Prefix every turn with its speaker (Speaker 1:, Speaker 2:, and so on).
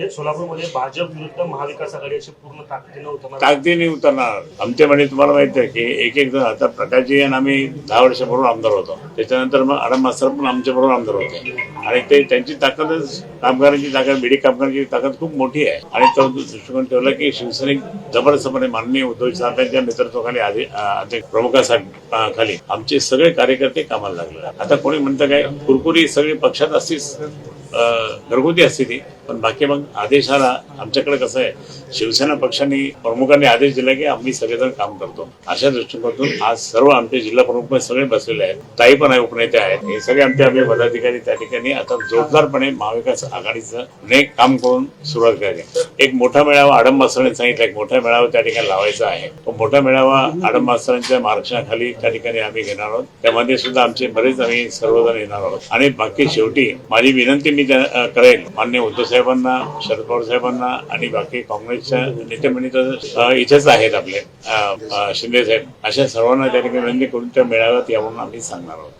Speaker 1: हे सोलापूरमध्ये भाजप विरुद्ध महाविकास आघाडी अशी पूर्ण ताकदीने उतरणार.
Speaker 2: आमच्या म्हणे तुम्हाला माहिती आहे की एक एक जण आता प्रकाशजी आणि आम्ही दहा वर्षापूर्वी आमदार होतो. त्याच्यानंतर मग आडम मास्तर पण आमच्या बरोबर आमदार होते. आणि ते त्यांची ताकदच कामगारांची ताकद बिडी कामगारांची ताकद खूप मोठी आहे. आणि तो दृष्टिकोन ठेवला की शिवसैनिक जबरदस्तपणे माननीय उद्धव साहेबांच्या नेतृत्वाखाली आधी प्रमुखासाठी खाली आमचे सगळे कार्यकर्ते कामाला लागले. आता कोणी म्हणतं काय कुरकुरी सगळी पक्षात असतीच घरगुती असते ती पण बाकी मग आदेश आला आमच्याकडे कसं आहे शिवसेना पक्षांनी प्रमुखांनी आदेश दिला की आम्ही सगळेजण काम करतो. अशा दृष्टिकोनातून आज सर्व आमचे जिल्हा प्रमुख सगळे बसलेले आहेत. ताई पण आहे उपनेते आहेत. हे सगळे आमचे आम्ही पदाधिकारी त्या ठिकाणी. आता जोरदारपणे महाविकास आघाडीचं अनेक काम करून सुरुवात करायची. एक मोठा मेळावा आडम मास्तरांनी सांगितलं एक मोठा मेळावा त्या ठिकाणी लावायचा आहे. तो मोठा मेळावा आडम मास्तरांच्या मार्गदर्शनाखाली त्या ठिकाणी आम्ही घेणार आहोत. त्यामध्ये सुद्धा आमचे बरेच आम्ही सर्वजण येणार आहोत. आणि बाकी शेवटी माझी विनंती मी करेल मान्य उद्धव साहेबांना शरद पवार साहेबांना आणि बाकी काँग्रेसच्या नेते तर इथेच आहेत आपले शिंदे साहेब. अशा सर्वांना त्या ठिकाणी विनंती करून त्या मेळाव्यात यावरून आम्ही सांगणार आहोत.